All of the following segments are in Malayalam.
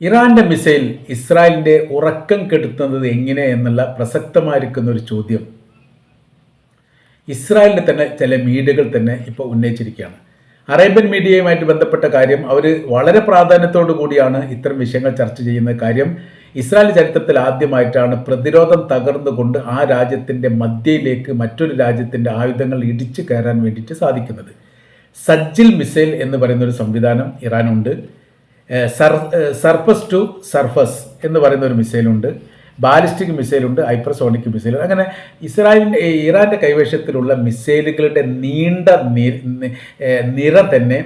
ഇറാന്റെ മിസൈൽ ഇസ്രായേലിന്റെ ഉറക്കം കെടുത്തുന്നത് എങ്ങനെ എന്നുള്ള പ്രസക്തമായിരിക്കുന്ന ഒരു ചോദ്യം. ഇസ്രായേലിന്റെ തന്നെ ചില മീഡിയകൾ തന്നെ ഇപ്പോൾ ഉന്നയിച്ചിരിക്കുകയാണ്. അറേബ്യൻ മീഡിയയുമായിട്ട് ബന്ധപ്പെട്ട കാര്യം അവർ വളരെ പ്രാധാന്യത്തോടു കൂടിയാണ് ഇത്തരം വിഷയങ്ങൾ ചർച്ച ചെയ്യുന്ന കാര്യം. ഇസ്രായേൽ ചരിത്രത്തിൽ ആദ്യമായിട്ടാണ് പ്രതിരോധം തകർന്നുകൊണ്ട് ആ രാജ്യത്തിന്റെ മധ്യയിലേക്ക് മറ്റൊരു രാജ്യത്തിന്റെ ആയുധങ്ങൾ ഇടിച്ചു കയറാൻ വേണ്ടിയിട്ട് സാധിക്കുന്നത്. സജ്ജിൽ മിസൈൽ എന്ന് പറയുന്ന ഒരു സംവിധാനം ഇറാനുണ്ട്. സർ സർഫസ് ടു സർഫസ് എന്ന് പറയുന്ന ഒരു മിസൈലുണ്ട്. Ballistic മിസൈലുണ്ട് ഹൈപ്രസോണിക് missile. അങ്ങനെ ഇസ്രായേലിന്റെ ഇറാന്റെ കൈവശത്തിലുള്ള മിസൈലുകളുടെ നീണ്ട നി- നി- നിര തന്നെ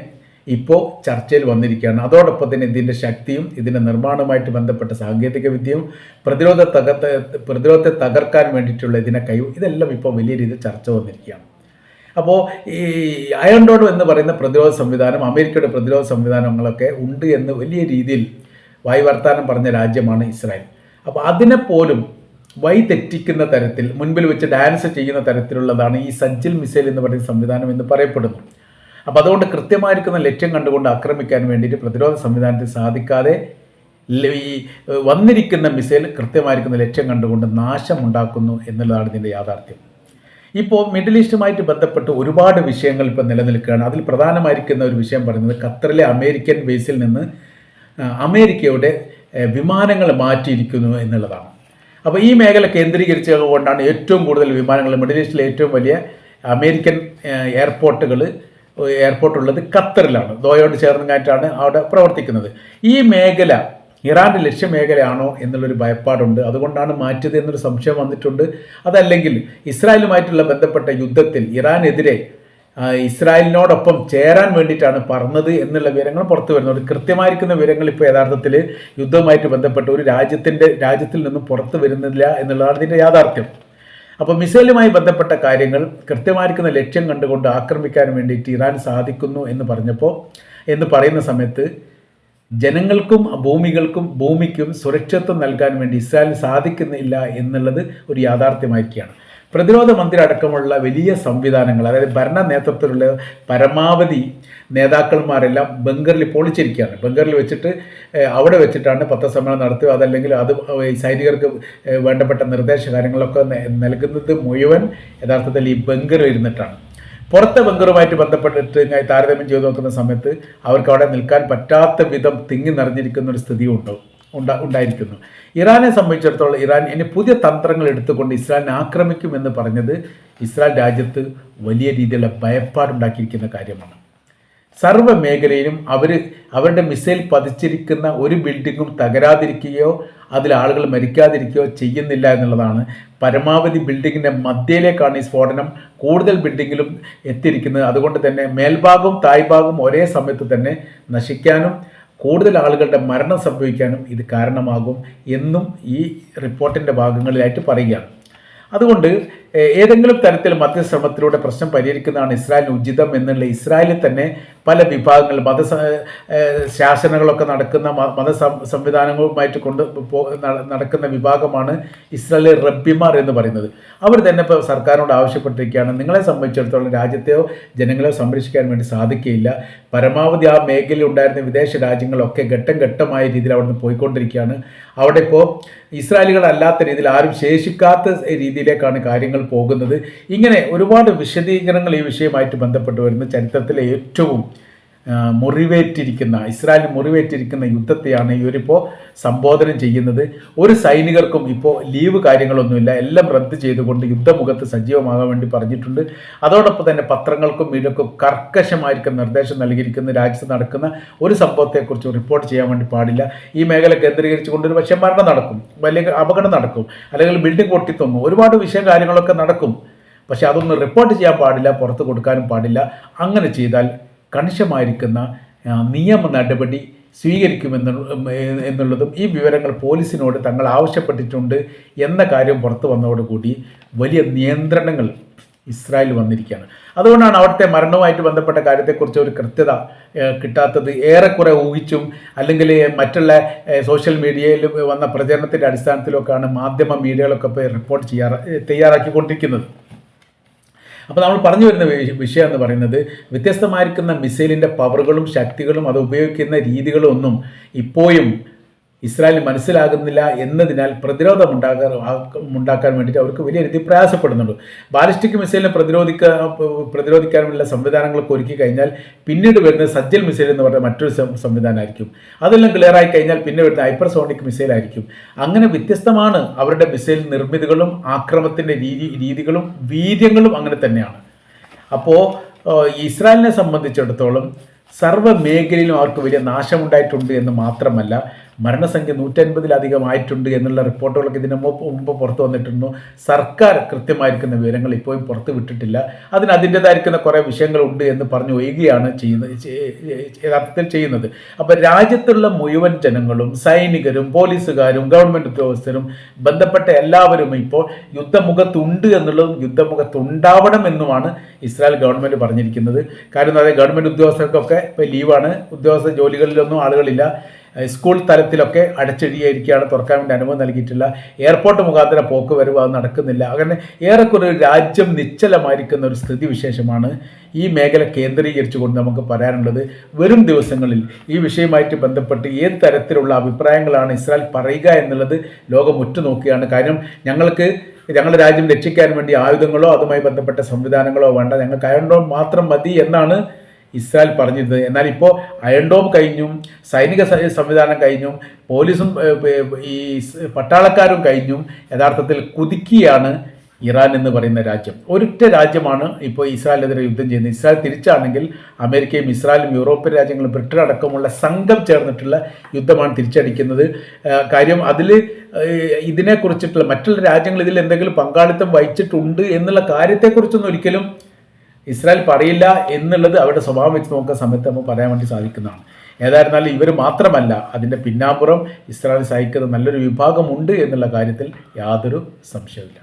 ഇപ്പോൾ ചർച്ചയിൽ വന്നിരിക്കുകയാണ്. അതോടൊപ്പം തന്നെ ഇതിന്റെ ശക്തിയും ഇതിന്റെ നിർമ്മാണവുമായിട്ട് ബന്ധപ്പെട്ട സാങ്കേതിക വിദ്യയും പ്രതിരോധ തകർത്ത പ്രതിരോധത്തെ തകർക്കാൻ വേണ്ടിയിട്ടുള്ള ഇതിനെ കൈ ഇതെല്ലാം ഇപ്പോൾ വലിയ രീതിയിൽ ചർച്ച വന്നിരിക്കുകയാണ്. അപ്പോൾ ഈ അയൺ ഡോഡ് എന്ന് പറയുന്ന പ്രതിരോധ സംവിധാനം അമേരിക്കയുടെ പ്രതിരോധ സംവിധാനങ്ങളൊക്കെ ഉണ്ട് എന്ന് വലിയ രീതിയിൽ വായുവർത്താനം പറഞ്ഞ രാജ്യമാണ് ഇസ്രായേൽ. അപ്പോൾ അതിനെപ്പോലും വൈ തെറ്റിക്കുന്ന തരത്തിൽ മുൻപിൽ വെച്ച് ഡാൻസ് ചെയ്യുന്ന തരത്തിലുള്ളതാണ് ഈ സജ്ജിൽ മിസൈൽ എന്ന് പറയുന്ന സംവിധാനം എന്ന് പറയപ്പെടുന്നു. അപ്പോൾ അതുകൊണ്ട് കൃത്യമായിരിക്കുന്ന ലക്ഷ്യം കണ്ടുകൊണ്ട് ആക്രമിക്കാൻ വേണ്ടിയിട്ട് പ്രതിരോധ സംവിധാനത്തിന് സാധിക്കാതെ ഈ വന്നിരിക്കുന്ന മിസൈൽ കൃത്യമായിരിക്കുന്ന ലക്ഷ്യം കണ്ടുകൊണ്ട് നാശമുണ്ടാക്കുന്നു എന്നുള്ളതാണ് ഇതിന്റെ യാഥാർത്ഥ്യം. ഇപ്പോൾ മിഡിൽ ഈസ്റ്റുമായിട്ട് ബന്ധപ്പെട്ട് ഒരുപാട് വിഷയങ്ങൾ ഇപ്പോൾ നിലനിൽക്കുകയാണ്. അതിൽ പ്രധാനമായിരിക്കുന്ന ഒരു വിഷയം പറയുന്നത് ഖത്തറിലെ അമേരിക്കൻ ബേസിൽ നിന്ന് അമേരിക്കയുടെ വിമാനങ്ങൾ മാറ്റിയിരിക്കുന്നു എന്നുള്ളതാണ്. അപ്പോൾ ഈ മേഖല കേന്ദ്രീകരിച്ചുകൊണ്ടാണ് ഏറ്റവും കൂടുതൽ വിമാനങ്ങൾ മിഡിൽ ഈസ്റ്റിലെ ഏറ്റവും വലിയ അമേരിക്കൻ എയർപോർട്ടുകൾ എയർപോർട്ട് ഉള്ളത് ഖത്തറിലാണ്. ദോയോട് ചേർന്നങ്ങായിട്ടാണ് അവിടെ പ്രവർത്തിക്കുന്നത്. ഈ മേഖല ഇറാന്റെ ലക്ഷ്യമേഖലയാണോ എന്നുള്ളൊരു ഭയപ്പാടുണ്ട്. അതുകൊണ്ടാണ് മാറ്റിയത് എന്നൊരു സംശയം വന്നിട്ടുണ്ട്. അതല്ലെങ്കിൽ ഇസ്രായേലുമായിട്ടുള്ള ബന്ധപ്പെട്ട യുദ്ധത്തിൽ ഇറാനെതിരെ ഇസ്രായേലിനോടൊപ്പം ചേരാൻ വേണ്ടിയിട്ടാണ് പറഞ്ഞത് എന്നുള്ള വിവരങ്ങൾ പുറത്തു വരുന്നത് കൃത്യമായിരിക്കുന്ന വിവരങ്ങൾ ഇപ്പോൾ യഥാർത്ഥത്തിൽ യുദ്ധവുമായിട്ട് ബന്ധപ്പെട്ട് ഒരു രാജ്യത്തിന്റെ രാജ്യത്തിൽ നിന്നും പുറത്തു വരുന്നില്ല എന്നുള്ളതാണ് ഇതിന്റെ യാഥാർത്ഥ്യം. അപ്പോൾ മിസൈലുമായി ബന്ധപ്പെട്ട കാര്യങ്ങൾ കൃത്യമായിരിക്കുന്ന ലക്ഷ്യം കണ്ടുകൊണ്ട് ആക്രമിക്കാൻ വേണ്ടിയിട്ട് ഇറാൻ സാധിക്കുന്നു എന്ന് പറഞ്ഞപ്പോൾ എന്ന് പറയുന്ന സമയത്ത് ജനങ്ങൾക്കും ഭൂമികൾക്കും ഭൂമിക്കും സുരക്ഷിത്വം നൽകാൻ വേണ്ടി ഇസ്രായേലിന് സാധിക്കുന്നില്ല എന്നുള്ളത് ഒരു യാഥാർത്ഥ്യമായിരിക്കുകയാണ്. പ്രതിരോധ മന്ത്രി അടക്കമുള്ള വലിയ സംവിധാനങ്ങൾ അതായത് ഭരണ നേതൃത്വത്തിലുള്ള പരമാവധി നേതാക്കന്മാരെല്ലാം ബംഗറിൽ പൊളിച്ചിരിക്കുകയാണ്. ബംഗറിൽ വെച്ചിട്ട് അവിടെ വെച്ചിട്ടാണ് പത്രസമ്മേളനം നടത്തുക. അതല്ലെങ്കിൽ അത് സൈനികർക്ക് വേണ്ടപ്പെട്ട നിർദ്ദേശ കാര്യങ്ങളൊക്കെ നൽകുന്നത് മുഴുവൻ യഥാർത്ഥത്തിൽ ഈ ബംഗറിൽ ഇരുന്നിട്ടാണ്. പുറത്തെ ബംഗറുമായിട്ട് ബന്ധപ്പെട്ടിട്ട് ഞാൻ താരതമ്യം ചെയ്തു നോക്കുന്ന സമയത്ത് അവർക്ക് അവിടെ നിൽക്കാൻ പറ്റാത്ത വിധം തിങ്ങി നിറഞ്ഞിരിക്കുന്ന ഒരു സ്ഥിതി ഉണ്ടാവും ഉണ്ടാ ഉണ്ടായിരിക്കുന്നു. ഇറാനെ സംബന്ധിച്ചിടത്തോളം ഇറാൻ ഇനി പുതിയ തന്ത്രങ്ങൾ എടുത്തുകൊണ്ട് ഇസ്രായേലിനെ ആക്രമിക്കുമെന്ന് പറഞ്ഞത് ഇസ്രായേൽ രാജ്യത്ത് വലിയ രീതിയിലുള്ള ഭയപ്പാടുണ്ടാക്കിയിരിക്കുന്ന കാര്യമാണ്. സർവ മേഖലയിലും അവർ അവരുടെ മിസൈൽ പതിച്ചിരിക്കുന്ന ഒരു ബിൽഡിങ്ങും തകരാതിരിക്കുകയോ അതിൽ ആളുകൾ മരിക്കാതിരിക്കുകയോ ചെയ്യുന്നില്ല എന്നുള്ളതാണ്. പരമാവധി ബിൽഡിങ്ങിന്റെ മധ്യയിലേക്കാണ് ഈ സ്ഫോടനം കൂടുതൽ ബിൽഡിങ്ങിലും എത്തിയിരിക്കുന്നത്. അതുകൊണ്ട് തന്നെ മേൽഭാഗവും തായ്ഭാഗവും ഒരേ സമയത്ത് തന്നെ നശിക്കാനും കൂടുതൽ ആളുകളുടെ മരണം സംഭവിക്കാനും ഇത് കാരണമാകും എന്നും ഈ റിപ്പോർട്ടിന്റെ ഭാഗങ്ങളിലായിട്ട് പറയുകയാണ്. അതുകൊണ്ട് ഏതെങ്കിലും തരത്തിൽ മധ്യശ്രമത്തിലൂടെ പ്രശ്നം പരിഹരിക്കുന്നതാണ് ഇസ്രായേലിന് ഉചിതം എന്നുള്ള ഇസ്രായേലിൽ തന്നെ പല വിഭാഗങ്ങൾ മത ശാസനകളൊക്കെ നടക്കുന്ന മത സംവിധാനങ്ങളുമായിട്ട് കൊണ്ട് നടക്കുന്ന വിഭാഗമാണ് ഇസ്രായേൽ റബ്ബിമാർ എന്ന് പറയുന്നത്. അവർ തന്നെ ഇപ്പോൾ സർക്കാരിനോട് ആവശ്യപ്പെട്ടിരിക്കുകയാണ്. നിങ്ങളെ സംബന്ധിച്ചിടത്തോളം രാജ്യത്തെയോ ജനങ്ങളെയോ സംരക്ഷിക്കാൻ വേണ്ടി സാധിക്കുകയില്ല. പരമാവധി ആ മേഖലയിൽ ഉണ്ടായിരുന്ന വിദേശ രാജ്യങ്ങളൊക്കെ ഘട്ടം ഘട്ടമായ രീതിയിൽ അവിടുന്ന് പോയിക്കൊണ്ടിരിക്കുകയാണ്. അവിടെ ഇപ്പോൾ ഇസ്രായേലികളല്ലാത്ത രീതിയിൽ ആരും ശേഷിക്കാത്ത രീതിയിലേക്കാണ് കാര്യങ്ങൾ പോകുന്നത്. ഇങ്ങനെ ഒരുപാട് വിശദീകരണങ്ങൾ ഈ വിഷയമായിട്ട് ബന്ധപ്പെട്ട് വരുന്ന ചരിത്രത്തിലെ ഏറ്റവും മുറിവേറ്റിരിക്കുന്ന ഇസ്രായേൽ മുറിവേറ്റിരിക്കുന്ന യുദ്ധത്തെയാണ് ഇവരിപ്പോൾ സംബോധന ചെയ്യുന്നത്. ഒരു സൈനികർക്കും ഇപ്പോൾ ലീവ് കാര്യങ്ങളൊന്നുമില്ല. എല്ലാം റദ്ദ് ചെയ്തുകൊണ്ട് യുദ്ധമുഖത്ത് സജീവമാകാൻ വേണ്ടി പറഞ്ഞിട്ടുണ്ട്. അതോടൊപ്പം തന്നെ പത്രങ്ങൾക്കും മീഡിയക്കും കർക്കശമായിരിക്കും നിർദ്ദേശം നൽകിയിരിക്കുന്ന രാജ്യത്ത് നടക്കുന്ന ഒരു സംഭവത്തെക്കുറിച്ച് റിപ്പോർട്ട് ചെയ്യാൻ വേണ്ടി പാടില്ല. ഈ മേഖല കേന്ദ്രീകരിച്ചുകൊണ്ട് ഒരു പക്ഷേ മരണം നടക്കും. വലിയ അപകടം നടക്കും. അല്ലെങ്കിൽ ബിൽഡിംഗ് പൊട്ടിത്തൊന്നും. ഒരുപാട് വിഷയം കാര്യങ്ങളൊക്കെ നടക്കും. പക്ഷേ അതൊന്നും റിപ്പോർട്ട് ചെയ്യാൻ പാടില്ല. പുറത്ത് കൊടുക്കാനും പാടില്ല. അങ്ങനെ ചെയ്താൽ കണിശമായിരിക്കുന്ന നിയമ നടപടി സ്വീകരിക്കുമെന്ന് എന്നുള്ളതും ഈ വിവരങ്ങൾ പോലീസിനോട് തങ്ങൾ ആവശ്യപ്പെട്ടിട്ടുണ്ട് എന്ന കാര്യം പുറത്തു വന്നതോടുകൂടി വലിയ നിയന്ത്രണങ്ങൾ ഇസ്രായേൽ വന്നിരിക്കുകയാണ്. അതുകൊണ്ടാണ് അവിടുത്തെ മരണവുമായിട്ട് ബന്ധപ്പെട്ട കാര്യത്തെക്കുറിച്ച് ഒരു കൃത്യത കിട്ടാത്തത്. ഏറെക്കുറെ ഊഹിച്ചും അല്ലെങ്കിൽ മറ്റുള്ള സോഷ്യൽ മീഡിയയിൽ വന്ന പ്രചരണത്തിന്റെ അടിസ്ഥാനത്തിലൊക്കെയാണ് മാധ്യമ മീഡിയകളൊക്കെ ഇപ്പോൾ റിപ്പോർട്ട് ചെയ്യാറ് തയ്യാറാക്കിക്കൊണ്ടിരിക്കുന്നത്. അപ്പോൾ നമ്മൾ പറഞ്ഞു വരുന്ന വിഷയം എന്ന് പറയുന്നത് വ്യത്യസ്തമായിരിക്കുന്ന മിസൈലിന്റെ പവറുകളും ശക്തികളും അത് ഉപയോഗിക്കുന്ന രീതികളും ഒന്നും ഇപ്പോഴും ഇസ്രായേലിന് മനസ്സിലാകുന്നില്ല എന്നതിനാൽ പ്രതിരോധം ഉണ്ടാകാൻ ഉണ്ടാക്കാൻ വേണ്ടിയിട്ട് അവർക്ക് വലിയ രീതിയിൽ പ്രയാസപ്പെടുന്നുണ്ട്. ബാലിസ്റ്റിക് മിസൈലിനെ പ്രതിരോധിക്കാൻ പ്രതിരോധിക്കാനുള്ള സംവിധാനങ്ങളൊക്കെ ഒരുക്കി കഴിഞ്ഞാൽ പിന്നീട് വരുന്ന സജ്ജൽ മിസൈൽ എന്ന് പറഞ്ഞ മറ്റൊരു സംവിധാനമായിരിക്കും. അതെല്ലാം ക്ലിയർ ആയി കഴിഞ്ഞാൽ പിന്നെ വരുന്ന ഹൈപ്പർസോണിക് മിസൈൽ ആയിരിക്കും. അങ്ങനെ വ്യത്യസ്തമാണ് അവരുടെ മിസൈൽ നിർമ്മിതികളും ആക്രമത്തിന്റെ രീതി രീതികളും വീര്യങ്ങളും അങ്ങനെ തന്നെയാണ്. അപ്പോൾ ഇസ്രായേലിനെ സംബന്ധിച്ചിടത്തോളം സർവ മേഖലയിലും അവർക്ക് വലിയ നാശമുണ്ടായിട്ടുണ്ട് എന്ന് മാത്രമല്ല മരണസംഖ്യ നൂറ്റൻപതിലധികം ആയിട്ടുണ്ട് എന്നുള്ള റിപ്പോർട്ടുകളൊക്കെ ഇതിന് മുമ്പ് പുറത്തു വന്നിട്ടുണ്ട്. സർക്കാർ കൃത്യമായിരിക്കുന്ന വിവരങ്ങൾ ഇപ്പോഴും പുറത്തു വിട്ടിട്ടില്ല. അതിന് അതിന്റെതായിരിക്കുന്ന കുറേ വിഷയങ്ങളുണ്ട് എന്ന് പറഞ്ഞു ഒഴുകുകയാണ് ചെയ്യുന്നത് യഥാർത്ഥത്തിൽ ചെയ്യുന്നത്. അപ്പോൾ രാജ്യത്തുള്ള മുഴുവൻ ജനങ്ങളും സൈനികരും പോലീസുകാരും ഗവൺമെന്റ് ഉദ്യോഗസ്ഥരും ബന്ധപ്പെട്ട എല്ലാവരും ഇപ്പോൾ യുദ്ധമുഖത്തുണ്ട് എന്നുള്ളതും യുദ്ധമുഖത്തുണ്ടാവണം എന്നുമാണ് ഇസ്രായേൽ ഗവൺമെന്റ് പറഞ്ഞിരിക്കുന്നത്. കാര്യം പറയുക ഗവൺമെന്റ് ഉദ്യോഗസ്ഥർക്കൊക്കെ ഇപ്പോൾ ലീവാണ്. ഉദ്യോഗസ്ഥ ജോലികളിലൊന്നും ആളുകളില്ല. സ്കൂൾ തലത്തിലൊക്കെ അടച്ചിടിയായിരിക്കുകയാണ്. തുറക്കാൻ വേണ്ടി അനുമതി നൽകിയിട്ടില്ല. എയർപോർട്ട് മുഖാന്തര പോക്ക് വരവ് അത് നടക്കുന്നില്ല. അങ്ങനെ ഏറെക്കുറെ രാജ്യം നിശ്ചലമായിരിക്കുന്ന ഒരു സ്ഥിതി വിശേഷമാണ് ഈ മേഖല കേന്ദ്രീകരിച്ചുകൊണ്ട് നമുക്ക് പറയാനുള്ളത്. വരും ദിവസങ്ങളിൽ ഈ വിഷയമായിട്ട് ബന്ധപ്പെട്ട് ഏത് തരത്തിലുള്ള അഭിപ്രായങ്ങളാണ് ഇസ്രായേൽ പറയുക എന്നുള്ളത് ലോകം ഉറ്റുനോക്കുകയാണ്. കാര്യം ഞങ്ങൾക്ക് ഞങ്ങളുടെ രാജ്യം രക്ഷിക്കാൻ വേണ്ടി ആയുധങ്ങളോ അതുമായി ബന്ധപ്പെട്ട സംവിധാനങ്ങളോ വേണ്ട. ഞങ്ങൾക്ക് അയണ്ടോ മാത്രം മതി എന്നാണ് ഇസ്രായേൽ പറഞ്ഞിരുന്നത്. എന്നാൽ ഇപ്പോൾ അയൺഡോം കഴിഞ്ഞും സൈനിക സംവിധാനം കഴിഞ്ഞും പോലീസും ഈ പട്ടാളക്കാരും കഴിഞ്ഞും യഥാർത്ഥത്തിൽ കുതുക്കിയാണ് ഇറാൻ എന്ന് പറയുന്ന രാജ്യം. ഒരൊറ്റ രാജ്യമാണ് ഇപ്പോൾ ഇസ്രായേലിനെതിരെ യുദ്ധം ചെയ്യുന്നത്. ഇസ്രായേൽ തിരിച്ചാണെങ്കിൽ അമേരിക്കയും ഇസ്രായേലും യൂറോപ്യൻ രാജ്യങ്ങളും ബ്രിട്ടൻ അടക്കമുള്ള സംഘം ചേർന്നിട്ടുള്ള യുദ്ധമാണ് തിരിച്ചടിക്കുന്നത്. കാര്യം അതിൽ ഇതിനെക്കുറിച്ചിട്ടുള്ള മറ്റുള്ള രാജ്യങ്ങൾ ഇതിൽ എന്തെങ്കിലും പങ്കാളിത്തം വഹിച്ചിട്ടുണ്ട് എന്നുള്ള കാര്യത്തെക്കുറിച്ചൊന്നും ഒരിക്കലും ഇസ്രായേൽ പറയില്ല എന്നുള്ളത് അവരുടെ സ്വഭാവം വെച്ച് നോക്കുന്ന സമയത്ത് നമുക്ക് പറയാൻ വേണ്ടി സാധിക്കുന്നതാണ്. ഏതായിരുന്നാലും ഇവർ മാത്രമല്ല അതിന്റെ പിന്നാമ്പുറം ഇസ്രായേൽ സഹിക്കുന്ന നല്ലൊരു വിഭാഗമുണ്ട് എന്നുള്ള കാര്യത്തിൽ യാതൊരു സംശയമില്ല